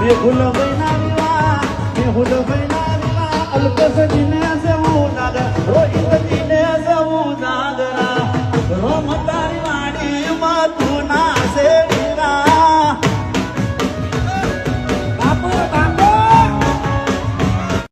મેહુલ વૈના વિવા મેહુલ વૈના વિવા અલ્પસ દિને